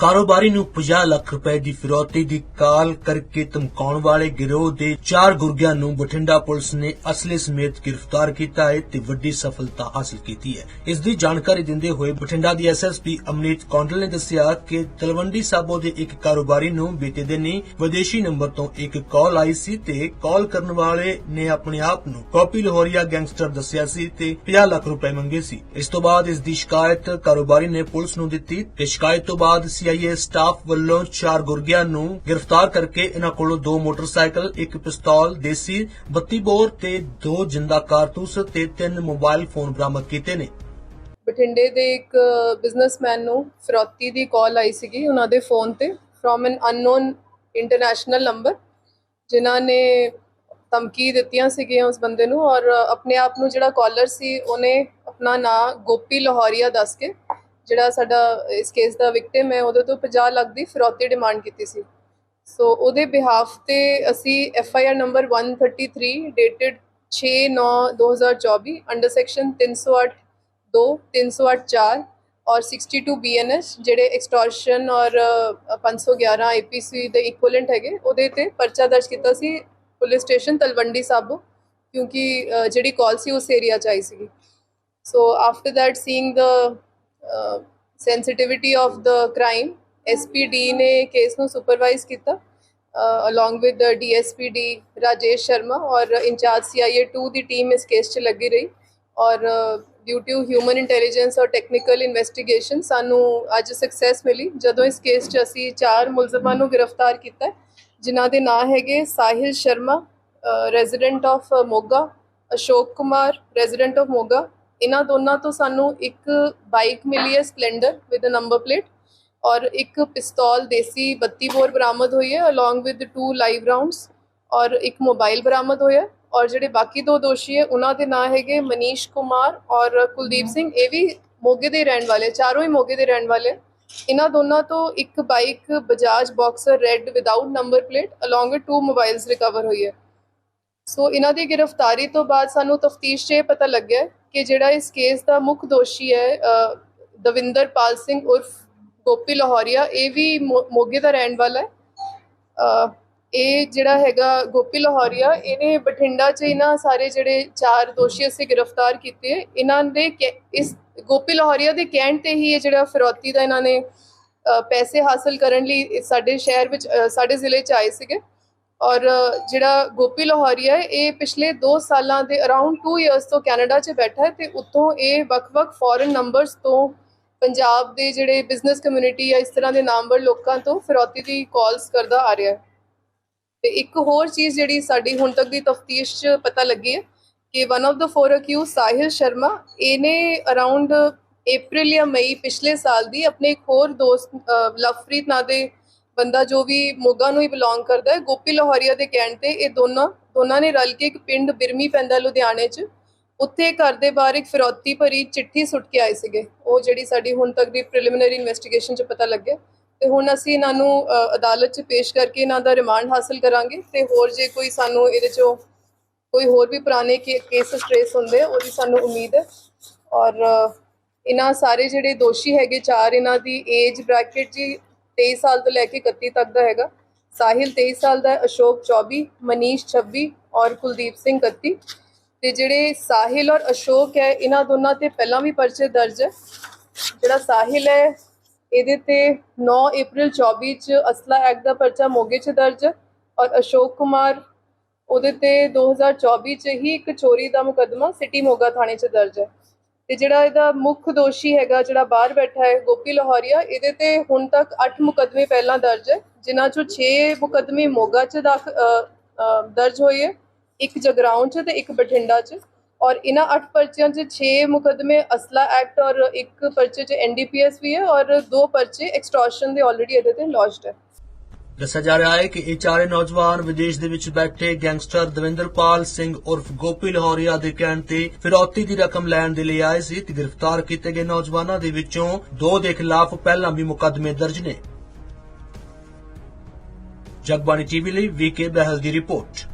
ਕਾਰੋਬਾਰੀ ਨੂੰ 50 ਲੱਖ ਰੁਪਏ ਦੀ ਫਿਰੌਤੀ ਦੀ ਕਾਲ ਕਰਕੇ ਧਮਕਾਉਣ ਵਾਲੇ ਗਿਰੋਹ ਦੇ ਚਾਰ ਗੁਰਗਿਆਂ ਨੂੰ ਬਠਿੰਡਾ ਪੁਲਿਸ ਨੇ ਅਸਲੇ ਸਮੇਤ ਗ੍ਰਿਫਤਾਰ ਕੀਤਾ ਹੈ ਤੇ ਵੱਡੀ ਸਫਲਤਾ ਹਾਸਲ ਕੀਤੀ ਹੈ। ਇਸ ਦੀ ਜਾਣਕਾਰੀ ਦਿੰਦੇ ਹੋਏ ਬਠਿੰਡਾ ਦੀ ਐਸਐਸਪੀ ਅਮਨੀਤ ਕੌਂਡਲ ਨੇ ਦੱਸਿਆ ਕਿ ਤਲਵੰਡੀ ਸਾਬੋ ਦੇ ਇੱਕ ਕਾਰੋਬਾਰੀ ਨੂੰ ਬੀਤੇ ਦਿਨੀ ਵਿਦੇਸ਼ੀ ਨੰਬਰ ਤੋਂ ਇੱਕ ਕਾਲ ਆਈ ਸੀ ਤੇ ਕਾਲ ਕਰਨ ਵਾਲੇ ਨੇ ਆਪਣੇ ਆਪ ਨੂੰ ਕਾਪੀ ਲਾਹੌਰੀਆ ਗੈਂਗਸਟਰ ਦੱਸਿਆ ਸੀ ਤੇ 50 ਲੱਖ ਰੁਪਏ ਮੰਗੇ ਸੀ। ਇਸ ਤੋਂ ਬਾਅਦ ਇਸ ਦੀ ਸ਼ਿਕਾਇਤ ਕਾਰੋਬਾਰੀ ਨੇ ਪੁਲਿਸ ਨੂੰ ਦਿੱਤੀ ਤੇ ਸ਼ਿਕਾਇਤ ਤੋਂ ਬਾਅਦ ਸੀਆਈਏ ਸਟਾਫ ਵੱਲੋਂ ਚਾਰ ਗੁਰਗਿਆਂ ਨੂੰ ਗ੍ਰਿਫਤਾਰ ਕਰਕੇ ਇਹਨਾਂ ਕੋਲੋਂ ਦੋ ਮੋਟਰਸਾਈਕਲ, ਇੱਕ ਪਿਸਤੌਲ, ਦੇਸੀ 32 ਬੋਰ ਤੇ ਦੋ ਜਿੰਦਾ ਕਾਰਤੂਸ ਤੇ ਤਿੰਨ ਮੋਬਾਈਲ ਫੋਨ ਬਰਾਮਦ ਕੀਤੇ ਨੇ। ਬਠਿੰਡੇ ਦੇ ਇੱਕ ਬਿਜ਼ਨਸਮੈਨ ਨੂੰ ਫਰੌਤੀ ਦੀ ਕਾਲ ਆਈ ਸੀਗੀ ਉਹਨਾਂ ਦੇ ਫੋਨ ਤੇ from an unknown international number ਜਿਨ੍ਹਾਂ ਨੇ ਧਮਕੀ ਦਿੱਤੀਆਂ ਸੀਗੀਆਂ ਉਸ ਬੰਦੇ ਨੂੰ ਔਰ ਆਪਣੇ ਆਪ ਨੂੰ ਜਿਹੜਾ ਕਾਲਰ ਸੀ, ਉਹਨੇ ਆਪਣਾ ਨਾਂ ਗੋਪੀ ਲਾਹੌਰੀਆ ਦੱਸ ਕੇ ਜਿਹੜਾ ਸਾਡਾ ਇਸ ਕੇਸ ਦਾ ਵਿਕਟਿਮ ਹੈ ਉਹਦੇ ਤੋਂ 50 ਲੱਖ ਦੀ ਫਰੌਤੀ ਡਿਮਾਂਡ ਕੀਤੀ ਸੀ। ਸੋ ਉਹਦੇ ਬਿਹਾਫ ਤੇ ਅਸੀਂ F I R number 133 dated 6/9/2024 under section 308 2 308 4 ਔਰ 62 ਬੀਐਨਐਸ ਜਿਹੜੇ ਐਕਸਟੋਰਸ਼ਨ ਔਰ ਅ, 511 ਆਈਪੀਸੀ ਦੇ ਇਕੁਇਵਲੈਂਟ ਹੈਗੇ ਉਹਦੇ ਤੇ ਪਰਚਾ ਦਰਜ ਕੀਤਾ ਸੀ ਪੁਲਿਸ ਸਟੇਸ਼ਨ ਤਲਵੰਡੀ ਸਾਬੋ ਕਿਉਂਕਿ ਜਿਹੜੀ ਕਾਲ ਸੀ ਉਸ ਏਰੀਆ ਚ ਆਈ ਸੀਗੀ। So after that seeing the uh, sensitivity of the crime SPD ਨੇ ਕੇਸ ਨੂੰ ਸੁਪਰਵਾਈਜ਼ ਕੀਤਾ uh, along with the DSPD Rajesh Sharma ਔਰ ਇੰਚਾਰਜ CIA 2 ਦੀ ਟੀਮ ਇਸ ਕੇਸ 'ਚ ਲੱਗੀ ਰਹੀ ਔਰ ਡਿਊ ਟੂ ਹਿਊਮਨ ਇੰਟੈਲੀਜੈਂਸ ਔਰ ਟੈਕਨੀਕਲ ਇਨਵੈਸਟੀਗੇਸ਼ਨ ਸਾਨੂੰ ਅੱਜ ਸਕਸੈਸ ਮਿਲੀ। ਜਦੋਂ ਇਸ ਕੇਸ 'ਚ ਅਸੀਂ ਚਾਰ ਮੁਲਜ਼ਮਾਂ ਨੂੰ ਗ੍ਰਿਫਤਾਰ ਕੀਤਾ ਜਿਨ੍ਹਾਂ ਦੇ ਨਾਂ ਹੈਗੇ Sahil Sharma resident of Moga Ashok Kumar resident of Moga ਇਹਨਾਂ ਦੋਨਾਂ ਤੋਂ ਸਾਨੂੰ ਇੱਕ ਬਾਈਕ ਮਿਲੀ ਹੈ Splendor with a number plate ਔਰ ਇੱਕ ਪਿਸਤੌਲ ਦੇਸੀ 32 ਬੋਰ ਬਰਾਮਦ ਹੋਈ ਹੈ along with two live rounds ਔਰ ਇੱਕ ਮੋਬਾਈਲ ਬਰਾਮਦ ਹੋਇਆ ਔਰ ਜਿਹੜੇ ਬਾਕੀ ਦੋ ਦੋਸ਼ੀ ਹੈ ਉਹਨਾਂ ਦੇ ਨਾਂ ਹੈਗੇ ਮਨੀਸ਼ ਕੁਮਾਰ ਔਰ ਕੁਲਦੀਪ ਸਿੰਘ ਇਹ ਵੀ ਮੋਗੇ ਦੇ ਰਹਿਣ ਵਾਲੇ ਚਾਰੋਂ ਹੀ ਮੋਗੇ ਦੇ ਰਹਿਣ ਵਾਲੇ ਇਹਨਾਂ ਦੋਨਾਂ ਤੋਂ ਇੱਕ bike Bajaj Boxer red without number plate along with two mobiles recover ਹੋਈ ਹੈ। ਸੋ ਇਹਨਾਂ ਦੀ ਗ੍ਰਿਫਤਾਰੀ ਤੋਂ ਬਾਅਦ ਸਾਨੂੰ ਤਫਤੀਸ਼ 'ਚ ਪਤਾ ਲੱਗਿਆ ਕਿ ਜਿਹੜਾ ਇਸ ਕੇਸ ਦਾ ਮੁੱਖ ਦੋਸ਼ੀ ਹੈ ਅ, ਦਵਿੰਦਰ ਪਾਲ ਸਿੰਘ ਉਰਫ ਗੋਪੀ ਲਾਹੌਰੀਆ ਇਹ ਵੀ ਮੋ- ਮੋਗੇ ਦਾ ਰਹਿਣ ਵਾਲਾ ਹੈ। ਇਹ ਜਿਹੜਾ ਹੈਗਾ ਗੋਪੀ ਲਾਹੌਰੀਆ ਇਹਨੇ ਬਠਿੰਡਾ 'ਚ ਇਹਨਾਂ ਸਾਰੇ ਜਿਹੜੇ ਚਾਰ ਦੋਸ਼ੀ ਅਸੀਂ ਗ੍ਰਿਫਤਾਰ ਕੀਤੇ ਇਹਨਾਂ ਦੇ ਕਹਿ- ਇਸ ਗੋਪੀ ਲਾਹੌਰੀਆ ਦੇ ਕਹਿਣ ਤੇ ਹੀ ਇਹ ਜਿਹੜਾ ਫਿਰੌਤੀ ਦਾ ਇਹਨਾਂ ਨੇ ਪੈਸੇ ਹਾਸਲ ਕਰਨ ਲਈ ਸਾਡੇ ਸ਼ਹਿਰ ਵਿੱਚ ਸਾਡੇ ਜ਼ਿਲ੍ਹੇ 'ਚ ਆਏ ਸੀਗੇ। ਔਰ ਜਿਹੜਾ ਗੋਪੀ ਲਾਹੌਰੀਆ ਹੈ, ਇਹ ਪਿਛਲੇ 2 ਸਾਲਾਂ ਦੇ ਅਰਾਊਂਡ 2 ਇਅਰਸ ਤੋਂ ਕੈਨੇਡਾ 'ਚ ਬੈਠਾ ਹੈ ਤੇ ਉੱਥੋਂ ਇਹ ਵੱਖ-ਵੱਖ ਫੋਰਨ ਨੰਬਰਸ ਤੋਂ ਪੰਜਾਬ ਦੇ ਜਿਹੜੇ ਬਿਜ਼ਨਸ ਕਮਿਊਨਿਟੀ ਜਾਂ ਇਸ ਤਰ੍ਹਾਂ ਦੇ ਨਾਮਵਰ ਲੋਕਾਂ ਤੋਂ ਫਿਰੌਤੀ ਦੀ ਕਾਲਸ ਕਰਦਾ ਆ ਰਿਹਾ ਹੈ। ਤੇ ਇੱਕ ਹੋਰ ਚੀਜ਼ ਜਿਹੜੀ ਸਾਡੀ ਹੁਣ ਤੱਕ ਦੀ ਤਫਤੀਸ਼ 'ਚ ਪਤਾ ਲੱਗੀ ਹੈ ਕਿ ਵਨ ਆਫ ਦਾ ਫੋਰ ਅਕਿਊ ਸਾਹਿਲ ਸ਼ਰਮਾ, ਇਹਨੇ ਅਰਾਊਂਡ ਅਪ੍ਰੈਲ ਜਾਂ ਮਈ ਪਿਛਲੇ ਸਾਲ ਦੀ ਆਪਣੇ ਇੱਕ ਹੋਰ ਦੋਸਤ ਲਵਪ੍ਰੀਤ ਨਾਂ ਦੇ ਬੰਦਾ ਜੋ ਵੀ ਮੋਗਾ ਨੂੰ ਹੀ ਬਿਲੋਂਗ ਕਰਦਾ ਹੈ, ਗੋਪੀ ਲਾਹੌਰੀਆ ਦੇ ਕਹਿਣ ਤੇ ਇਹ ਦੋਨਾਂ ਦੋਨਾਂ ਨੇ ਰਲ ਕੇ ਇੱਕ ਪਿੰਡ ਬਿਰਮੀ ਪੈਂਦਾ ਲੁਧਿਆਣੇ 'ਚ, ਉੱਥੇ ਘਰ ਦੇ ਬਾਹਰ ਇੱਕ ਫਿਰੌਤੀ ਭਰੀ ਚਿੱਠੀ ਸੁੱਟ ਕੇ ਆਏ ਸੀਗੇ। ਉਹ ਜਿਹੜੀ ਸਾਡੀ ਹੁਣ ਤੱਕ ਦੀ ਪ੍ਰੀਲਿਮਿਨਰੀ ਇਨਵੈਸਟੀਗੇਸ਼ਨ 'ਚ ਪਤਾ ਲੱਗਿਆ ਤੇ ਹੁਣ ਅਸੀਂ ਇਹਨਾਂ ਨੂੰ ਅਦਾਲਤ 'ਚ ਪੇਸ਼ ਕਰਕੇ ਇਹਨਾਂ ਦਾ ਰਿਮਾਂਡ ਹਾਸਲ ਕਰਾਂਗੇ ਤੇ ਹੋਰ ਜੇ ਕੋਈ ਸਾਨੂੰ ਇਹਦੇ 'ਚੋਂ ਕੋਈ ਹੋਰ ਵੀ ਪੁਰਾਣੇ ਕੇਸ ਟ੍ਰੇਸ ਹੁੰਦੇ ਉਹਦੀ ਸਾਨੂੰ ਉਮੀਦ ਹੈ। ਔਰ ਇਹਨਾਂ ਸਾਰੇ ਜਿਹੜੇ ਦੋਸ਼ੀ ਹੈਗੇ, ਚਾਰ ਇਹਨਾਂ ਦੀ ਏਜ ਬ੍ਰੈਕਟ ਜੀ 23 ਸਾਲ ਤੋਂ ਲੈ ਕੇ 31 ਤੱਕ ਦਾ ਹੈਗਾ। ਸਾਹਿਲ 23 ਸਾਲ ਦਾ ਹੈ ਅਸ਼ੋਕ 24 ਮਨੀਸ਼ 26 ਔਰ ਕੁਲਦੀਪ ਸਿੰਘ 31 ਤੇ ਜਿਹੜੇ ਸਾਹਿਲ ਔਰ ਅਸ਼ੋਕ ਹੈ, ਇਹਨਾਂ ਦੋਨਾਂ ਤੇ ਪਹਿਲਾਂ ਵੀ ਪਰਚੇ ਦਰਜ ਹੈ। ਜਿਹੜਾ ਸਾਹਿਲ ਹੈ, ਇਹਦੇ ਤੇ 9 April 24 ਚ ਅਸਲਾ ਐਕਟ ਦਾ ਪਰਚਾ ਮੋਗੇ ਚ ਦਰਜ ਹੈ ਔਰ ਅਸ਼ੋਕ ਕੁਮਾਰ ਉਹਦੇ ਤੇ 2024 ਚ ਹੀ ਇੱਕ ਚੋਰੀ ਦਾ ਮੁਕੱਦਮਾ ਸਿਟੀ ਮੋਗਾ ਥਾਣੇ ਚ ਦਰਜ ਹੈ। ਤੇ ਜਿਹੜਾ ਇਹਦਾ ਮੁੱਖ ਦੋਸ਼ੀ ਹੈਗਾ, ਜਿਹੜਾ ਬਾਹਰ ਬੈਠਾ ਹੈ, ਗੋਪੀ ਲਾਹੌਰੀਆ, ਇਹਦੇ ਤੇ ਹੁਣ ਤੱਕ 8 ਮੁਕੱਦਮੇ ਪਹਿਲਾਂ ਦਰਜ ਹੈ, ਜਿਨ੍ਹਾਂ ਚੋਂ 6 ਮੁਕੱਦਮੇ ਮੋਗਾ ਚ ਦਾਖ ਦਰਜ ਹੋਏ ਹੈ, ਇੱਕ ਜਗਰਾਉਂ ਚ ਤੇ ਇੱਕ ਬਠਿੰਡਾ ਚ। ਔਰ ਇਹਨਾਂ 8 ਪਰਚਿਆਂ ਚ 6 ਮੁਕੱਦਮੇ ਅਸਲਾ ਐਕਟ ਔਰ ਇੱਕ ਪਰਚੇ ਚ ਐਨਡੀਪੀਐਸ ਵੀ ਹੈ, ਔਰ ਦੋ ਪਰਚੇ ਐਕਸਟੋਰਸ਼ਨ ਦੇ ਆਲਰੇਡੀ ਇਹਦੇ ਤੇ ਲੌਜਡ ਹੈ। ਦੱਸਿਆ ਜਾ ਰਿਹਾ ਹੈ ਕਿ ਇਹ ਚਾਰੇ ਨੌਜਵਾਨ ਵਿਦੇਸ਼ ਦੇ ਵਿੱਚ ਬੈਠੇ ਗੈਂਗਸਟਰ ਦਵਿੰਦਰਪਾਲ ਸਿੰਘ ਉਰਫ ਗੋਪੀ ਲਾਹੌਰੀਆ ਦੇ ਕਹਿਣ ਤੇ ਫਿਰੌਤੀ ਦੀ ਰਕਮ ਲੈਣ ਦੇ ਲਈ ਆਏ ਸੀ ਤੇ ਗ੍ਰਿਫਤਾਰ ਕੀਤੇ ਗਏ ਨੌਜਵਾਨਾਂ ਦੇ ਵਿੱਚੋਂ ਦੋ ਦੇ ਖਿਲਾਫ ਪਹਿਲਾਂ ਵੀ ਮੁਕੱਦਮੇ ਦਰਜ ਨੇ। ਜਗਬਾਣੀ ਟੀਵੀ ਲਈ ਵੀਕੇ ਬਹਿਲ ਦੀ ਰਿਪੋਰਟ।